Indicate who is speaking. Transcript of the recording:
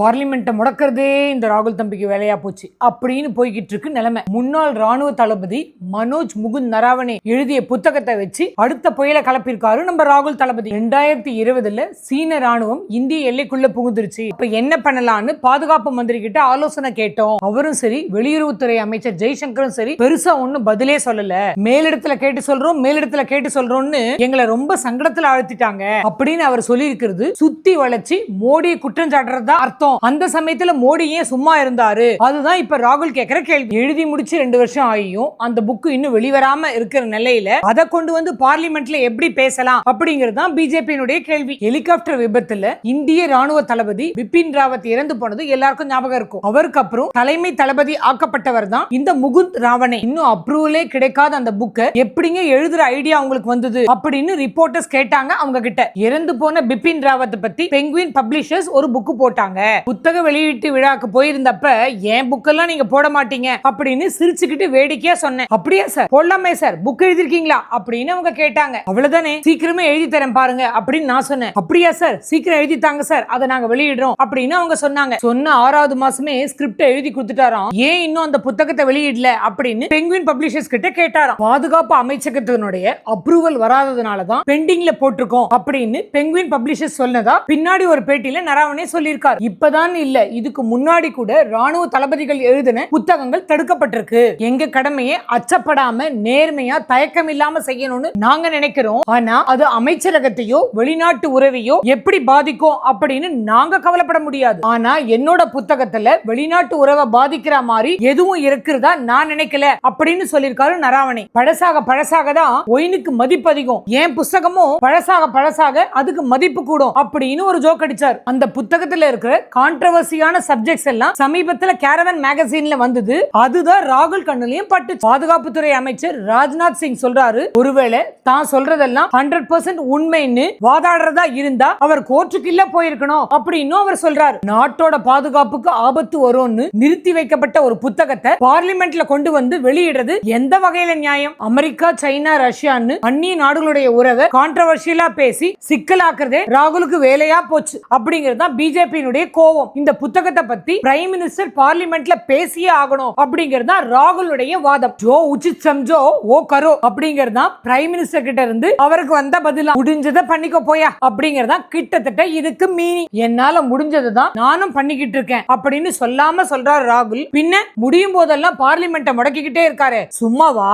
Speaker 1: பார்லிமெண்ட்டை முடக்கிறதே இந்த ராகுல் தம்பிக்கு வேலையா போச்சு அப்படின்னு போய்கிட்டு இருக்கு நிலைமை. முன்னாள் ராணுவ தளபதி மனோஜ் முகுந்த் நராவனே எழுதிய புத்தகத்தை வச்சு அடுத்த புயலை கலப்பிருக்காரு நம்ம ராகுல் தளபதி. ரெண்டாயிரத்தி இருபதுல சீன ராணுவம் இந்திய எல்லைக்குள்ள புகுந்துருச்சு. இப்ப என்ன பண்ணலாம்னு பாதுகாப்பு மந்திரி கிட்ட ஆலோசனை கேட்டோம். அவரும் சரி வெளியுறவுத்துறை அமைச்சர் ஜெய்சங்கரும் சரி பெருசா ஒண்ணும் பதிலே சொல்லல. மேலிடத்துல கேட்டு சொல்றோம் மேலிடத்துல கேட்டு சொல்றோம்னு எங்களை ரொம்ப சங்கடத்துல ஆழ்த்திட்டாங்க அப்படின்னு அவர் சொல்லி இருக்கிறது சுத்தி வளைச்சு மோடியை குற்றம் சாட்டுறதா அர்த்தம். அந்த சமயத்துல மோடி ஏன் சும்மா இருந்தாரு? அதுதான் இப்ப ராகுல் கேக்குற கேள்வி. எழுதி முடிச்சு ரெண்டு வருஷம் ஆகியும் அந்த புக்கு இன்னும் வெளிவராம இருக்கிற நிலையில அதை கொண்டு வந்து பார்லிமெண்ட்ல எப்படி பேசலாம் அப்படிங்கிறது தான் பிஜேபியினுடைய கேள்வி. ஹெலிகாப்டர் விபத்துல இந்திய ராணுவ தளபதி பிபின் ராவத் இறந்து போனது எல்லாருக்கும் ஞாபகம் இருக்கும். அவருக்கு அப்புறம் தலைமை தளபதி ஆக்கப்பட்டவர் தான் இந்த முகுந்த் ராவணே இன்னும் அப்ரூவலே கிடைக்காத அந்த புக்கை எப்படிங்க எழுதுற ஐடியா உங்களுக்கு வந்தது அப்படின்னு ரிப்போர்ட்டர்ஸ் கேட்டாங்க அவங்க கிட்ட இறந்து போன பிபின் ராவத் பத்தி பெங்குவின் பப்ளிஷர்ஸ் ஒரு புக் போட்டாங்க. புத்தக வெளியீட்டு விழாக்கு போயிருந்தப்ப என் புக்கெல்லாம் நீங்க போட மாட்டீங்க? அப்படின்னு சிரிச்சுக்கிட்டு வேடிக்கையா சொன்னேன். அப்படியா சார்? போடலாமே சார். புக் எழுதிருக்கீங்களா அப்படின்னு அவங்க கேட்டாங்க. அவ்வளவுதானே. சீக்கிரமே எழுதி தரேன் பாருங்க. அப்படின்னு நான் சொன்னேன். அப்படியா சார்? சீக்கிரம் எழுதி தாங்க சார். அதை நாங்க வெளியிடுறோம். அப்படின்னு அவங்க சொன்னாங்க. சொன்ன ஆறாவது மாசமே ஸ்கிரிப்ட் எழுதி கொடுத்துட்டாராம். ஏன் இன்னும் அந்த புத்தகத்தை வெளியிடல? அப்படின்னு பெங்குவின் பப்ளிஷர்ஸ் கிட்ட கேட்டாராம். பாதுகாப்பு அமைச்சகத்தினுடைய அப்ரூவல் வராததுனால தான் பெண்டிங்ல போட்டிருக்கோம் அப்படின்னு பெங்குவின் பப்ளிஷர்ஸ் சொன்னதா பின்னாடி ஒரு பேட்டியில நராவனே சொல்லியிருக்காரு. இப்பதான் இல்ல இதுக்கு முன்னாடி கூட ராணுவ தளபதிகள் எழுதின புத்தகங்கள் தடுக்கப்பட்டிருக்கு. எங்க கடமையை அச்சப்படாம நேர்மையா தயக்கம் இல்லாம செய்யணும்னு நாங்க நினைக்கிறோம். ஆனா அது அமைச்சரகத்தையோ வெளிநாட்டு உறவையோ எப்படி பாதிக்கும் அப்படின்னு நாங்க கவலைப்பட முடியாது. ஆனா என்னோட புத்தகத்துல வெளிநாட்டு உறவை பாதிக்கிற மாதிரி எதுவும் இருக்கிறதா நான் நினைக்கல அப்படின்னு சொல்லியிருக்காரு நராவணி. பழசாக பழசாக தான் ஒயினுக்கு மதிப்பு அதிகம். என் புஸ்தகமும் பழசாக பழசாக அதுக்கு மதிப்பு கூடும் அப்படின்னு ஒரு ஜோக் அடிச்சார். அந்த புத்தகத்துல இருக்கிற கான்ட்ரவர்சியான சப்ஜெக்ட்ஸ் எல்லாம் சமீபத்தில் கேரவன் மேகசீன்ல வந்தது. அதுதான் ராகுல் கண்ணுலையும் பட்டு பாதுகாப்புத்துறை அமைச்சர் ராஜ்நாத் சிங் சொல்றாரு ஒருவேளை தான் சொல்றதெல்லாம் ஹண்ட்ரட் பர்சன்ட் உண்மைன்னு வாதாடுறதா இருந்தா அவர் கோர்ட்டுக்கு இல்ல போயிருக்கணும். அப்படின்னு அவர் சொல்றாரு. நாட்டோட பாதுகாப்புக்கு ஆபத்து வரும்னு நிறுத்தி வைக்கப்பட்ட ஒரு புத்தகத்தை பார்லிமெண்ட்ல கொண்டு வந்து வெளியிடுறது எந்த வகையில நியாயம்? அமெரிக்கா சைனா ரஷ்யான்னு அந்நிய நாடுகளுடைய உறவை கான்ட்ரவர்ஷியலா பேசி சிக்கலாக்குறதே ராகுலுக்கு வேலையா போச்சு. அப்படிங்கிறது தான் பிஜேபியினுடைய கோவம். இந்த புத்தகத்தை பத்தி பிரைம் மினிஸ்டர் பார்லிமெண்ட்ல பேசியே ஆகணும் அப்படிங்கிறது தான் ராகுலுடைய வாதம். ஜோ உச்சித் சம்ஜோ ஓ கரோ அப்படிங்கிறது தான் பிரைம் மினிஸ்டர் கிட்ட இருந்து அவருக்கு வந்த பதிலா. முடிஞ்சதை பண்ணிக்கோ போயா அப்படிங்கறதா கிட்டத்தட்ட இதுக்கு மீனி என்னால முடிஞ்சதை தான் நானும் பண்ணிக்கிட்டு இருக்கேன் அப்படின்னு சொல்லாம சொல்றாரு ராகுல். பின்ன முடியும் போதெல்லாம் பார்லிமெண்ட்டை முடக்கிக்கிட்டே இருக்காரு. சும்மாவா?